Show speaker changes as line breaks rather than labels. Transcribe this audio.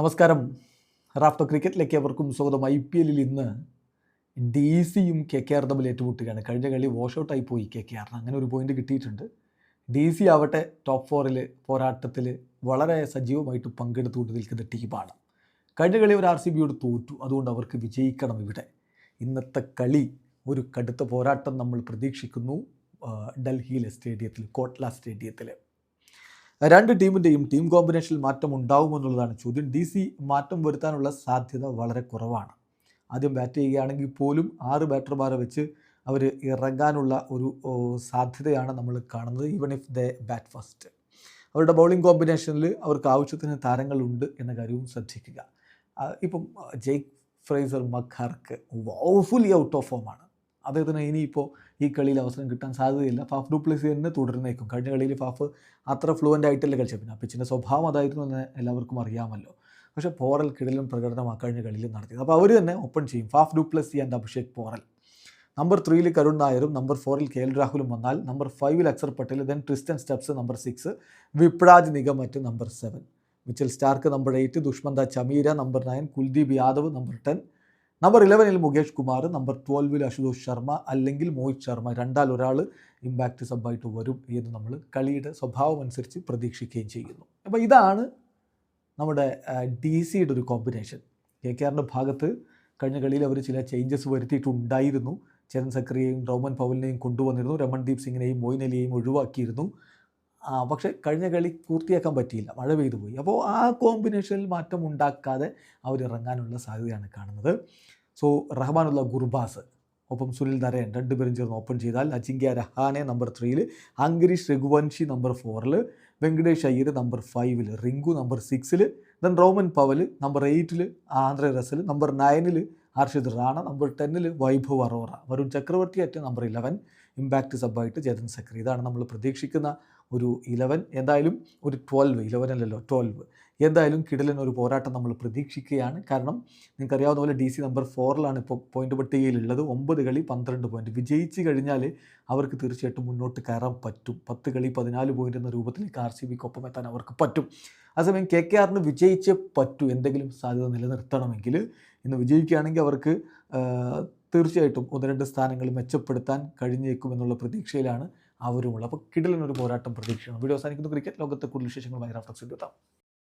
നമസ്കാരം. റാഫ്റ്റർ ക്രിക്കറ്റിലേക്ക് അവർക്കും സ്വാഗതം. ഐ പി എല്ലിൽ ഇന്ന് ഡി സിയും കെ കെ ആർ തമ്മിൽ ഏറ്റുമുട്ടുകയാണ്. കഴിഞ്ഞ കളി വാഷ് ഔട്ടായി പോയി കെ കെ ആറിന് അങ്ങനെ ഒരു പോയിന്റ് കിട്ടിയിട്ടുണ്ട്. ഡി സി ആവട്ടെ ടോപ്പ് ഫോറിൽ പോരാട്ടത്തിൽ വളരെ സജീവമായിട്ട് പങ്കെടുത്തുകൊണ്ട് നിൽക്കുന്ന ടീമാണ്. കഴിഞ്ഞ കളി ഒരു ആർ സി ബിയോട് തോറ്റു. അതുകൊണ്ട് അവർക്ക് വിജയിക്കണം ഇവിടെ. ഇന്നത്തെ കളി ഒരു കടുത്ത പോരാട്ടം നമ്മൾ പ്രതീക്ഷിക്കുന്നു. ഡൽഹിയിലെ സ്റ്റേഡിയത്തിൽ കോട്ട്ല സ്റ്റേഡിയത്തിൽ രണ്ട് ടീമിന്റെയും ടീം കോമ്പിനേഷനിൽ മാറ്റം ഉണ്ടാവുമെന്നുള്ളതാണ് ചോദ്യം. ഡി സി മാറ്റം വരുത്താനുള്ള സാധ്യത വളരെ കുറവാണ്. ആദ്യം ബാറ്റ് ചെയ്യുകയാണെങ്കിൽ പോലും ആറ് ബാറ്റർമാരെ വെച്ച് അവർ ഇറങ്ങാനുള്ള ഒരു സാധ്യതയാണ് നമ്മൾ കാണുന്നത് even if the bat first അവരുടെ ബൗളിംഗ് കോമ്പിനേഷനിൽ അവർക്ക് ആവശ്യത്തിന് താരങ്ങളുണ്ട് എന്ന കാര്യവും ശ്രദ്ധിക്കുക. ഇപ്പം Jake Fraser McGurk woefully out of ഫോമാണ് അദ്ദേഹത്തിന് ഇനിയിപ്പോൾ ഈ കളിയിൽ അവസരം കിട്ടാൻ സാധ്യതയില്ല. ഫാഫ് ഡുപ്ലസി തന്നെ തുടരുന്നേക്കും. കഴിഞ്ഞ കളിയിൽ ഫാഫ് അത്ര ഫ്ലുവന്റ് ആയിട്ടല്ല കളിച്ചത്. പിന്നെ പിച്ചിന്റെ സ്വഭാവം അതായിരുന്നു എന്ന് എല്ലാവർക്കും അറിയാമല്ലോ. പക്ഷേ പോറൽ കിടലും പ്രകടനം കഴിഞ്ഞ കളിയിൽ നടത്തിയത്. അപ്പോൾ അവർ തന്നെ ഓപ്പൺ ചെയ്യും. ഫാഫ് ഡുപ്ലസി ആൻഡ് അഭിഷേക് പോറൽ. നമ്പർ ത്രീയിൽ കരുൺ നായരും നമ്പർ ഫോറിൽ കെ എൽ രാഹുലും വന്നാൽ നമ്പർ ഫൈവിൽ Axar Patel then Tristan Stubbs number six Vipraj നിഗമറ്റ് number seven Mitchell Starc number eight Dushmantha Chameera number nine Kuldeep Yadav number ten number ഇലവനിൽ Mukesh Kumar number ട്വൽവിൽ അശുതോഷ് ശർമ്മ അല്ലെങ്കിൽ മോഹിത് ശർമ്മ രണ്ടാൽ ഒരാൾ ഇമ്പാക്റ്റ് സബ്ബായിട്ട് വരും എന്ന് നമ്മൾ കളിയുടെ സ്വഭാവം അനുസരിച്ച് പ്രതീക്ഷിക്കുകയും ചെയ്യുന്നു. അപ്പോൾ ഇതാണ് നമ്മുടെ ഡി സിയുടെ ഒരു കോമ്പിനേഷൻ കെ കെ ആറിന്റെ ഭാഗത്ത് കഴിഞ്ഞ കളിയിൽ അവർ ചില ചേഞ്ചസ് വരുത്തിയിട്ടുണ്ടായിരുന്നു. ചരൺ സക്രിയെയും റോമൻ പവലിനെയും കൊണ്ടുവന്നിരുന്നു. രമൺദീപ് സിംഗിനെയും മൊയിൻ അലിയെയും ഒഴിവാക്കിയിരുന്നു. പക്ഷേ കഴിഞ്ഞ കളി പൂർത്തിയാക്കാൻ പറ്റിയില്ല. മഴ പെയ്തു പോയി. അപ്പോൾ ആ കോമ്പിനേഷനിൽ മാറ്റം ഉണ്ടാക്കാതെ അവർ ഇറങ്ങാനുള്ള സാധ്യതയാണ് കാണുന്നത്. സോ റഹ്മാനുള്ള ഗുർബാസ് ഒപ്പം സുനിൽ നരയൻ രണ്ടുപേരും ചേർന്ന് ഓപ്പൺ ചെയ്താൽ അജിങ്ക്യ രഹാനെ നമ്പർ ത്രീയിൽ അങ്കരീഷ് രഘുവൻഷി നമ്പർ ഫോറിൽ വെങ്കടേഷ് അയ്യർ നമ്പർ ഫൈവിൽ റിങ്കു നമ്പർ സിക്സിൽ ദെൻ റോമൻ പവൽ നമ്പർ എയ്റ്റിൽ ആന്ധ്ര റസൽ നമ്പർ നയനിൽ Harshit Rana number ടെന്നിൽ Vaibhav Arora Varun Chakravarthy at number eleven impact സബ്ബായിട്ട് Chetan Sakariya ഇതാണ് നമ്മൾ പ്രതീക്ഷിക്കുന്ന ഒരു ഇലവൻ എന്തായാലും ഒരു ട്വൽവ് ഇലവൻ അല്ലല്ലോ ട്വൽവ് എന്തായാലും കിടലൻ ഒരു പോരാട്ടം നമ്മൾ പ്രതീക്ഷിക്കുകയാണ്. കാരണം നിങ്ങൾക്കറിയാവുന്ന പോലെ ഡി സി നമ്പർ ഫോറിലാണ് ഇപ്പോൾ പോയിന്റ് പട്ടികയിലുള്ളത്. ഒമ്പത് കളി പന്ത്രണ്ട് പോയിന്റ് വിജയിച്ച് കഴിഞ്ഞാൽ അവർക്ക് തീർച്ചയായിട്ടും മുന്നോട്ട് കയറാൻ പറ്റും. പത്ത് കളി പതിനാല് പോയിന്റ് എന്ന രൂപത്തിൽ ആർ സി ബിക്കൊപ്പം എത്താൻ അവർക്ക് പറ്റും. അതേസമയം കെ കെ ആറിന് വിജയിച്ചേ പറ്റൂ. എന്തെങ്കിലും സാധ്യത നിലനിർത്തണമെങ്കിൽ ഇന്ന് വിജയിക്കുകയാണെങ്കിൽ അവർക്ക് തീർച്ചയായിട്ടും ഒന്ന് രണ്ട് സ്ഥാനങ്ങൾ മെച്ചപ്പെടുത്താൻ കഴിഞ്ഞേക്കുമെന്നുള്ള പ്രതീക്ഷയിലാണ് അവരുമുള്ളത്. അപ്പോൾ കിടലിനൊരു പോരാട്ടം പ്രതീക്ഷയാണ്. വീഡിയോ അവസാനിക്കുന്നു. ക്രിക്കറ്റ് ലോകത്തെ കൂടുതൽ വിശേഷങ്ങളുമായി റാഫ്റ്റക്സ് എത്താം